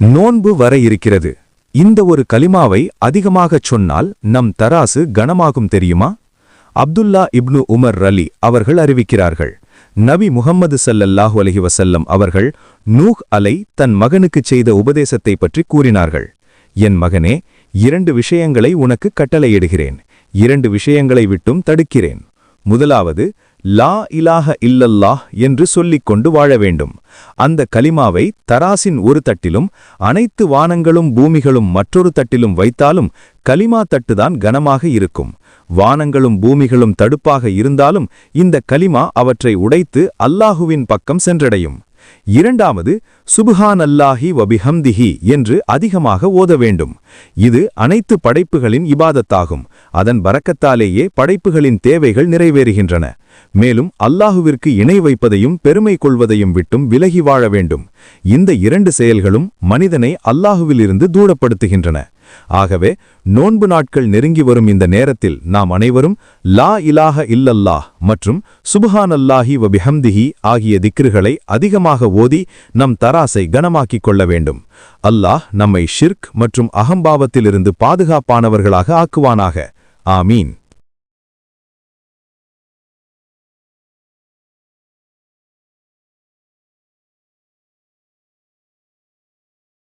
நோன்பு வர இருக்கிறது. இந்த ஒரு கலிமாவை அதிகமாகச் சொன்னால் நம் தராசு கனமாகும் தெரியுமா? அப்துல்லா இப்னு உமர் ரலி அவர்கள் அறிவிக்கிறார்கள். நபி முகம்மது சல்லல்லாஹு அலஹி வசல்லம் அவர்கள் நூஹ் அலை தன் மகனுக்குச் செய்த உபதேசத்தை பற்றி கூறினார்கள். என் மகனே இரண்டு விஷயங்களை உனக்கு கட்டளையிடுகிறேன். இரண்டு விஷயங்களை விட்டும் தடுக்கிறேன். முதலாவது லா இலாஹ இல்லல்லாஹ் என்று சொல்லிக் கொண்டு வாழ வேண்டும். அந்த கலிமாவை தராசின் ஒரு தட்டிலும் அனைத்து வானங்களும் பூமிகளும் மற்றொரு தட்டிலும் வைத்தாலும் கலிமா தட்டுதான் கனமாக இருக்கும். வானங்களும் பூமிகளும் தடுப்பாக இருந்தாலும் இந்த கலிமா அவற்றை உடைத்து அல்லாஹுவின் பக்கம் சென்றடையும். இரண்டாவது சுபஹான் அல்லாஹி வபிஹம்திஹி என்று அதிகமாக ஓத வேண்டும். இது அனைத்து படைப்புகளின் இபாதத்தாகும். அதன் பறக்கத்தாலேயே படைப்புகளின் தேவைகள் நிறைவேறுகின்றன. மேலும் அல்லாஹுவிற்கு இணை வைப்பதையும் பெருமை கொள்வதையும் விட்டும் விலகி வாழ வேண்டும். இந்த இரண்டு செயல்களும் மனிதனை அல்லாஹுவிலிருந்து தூரப்படுத்துகின்றன. ஆகவே நோன்பு நாட்கள் நெருங்கி வரும் இந்த நேரத்தில் நாம் அனைவரும் லா இலாஹ இல்லல்லாஹ் மற்றும் சுபஹான் அல்லாஹி வபிஹம்திஹி ஆகிய திக்ருகளை அதிகமாக ஓதி நம் தராசை கனமாக்கிக் கொள்ள வேண்டும். அல்லாஹ் நம்மை ஷிர்க் மற்றும் அகம்பாவத்திலிருந்து பாதுகாப்பானவர்களாக ஆக்குவானாக. ஆமீன்.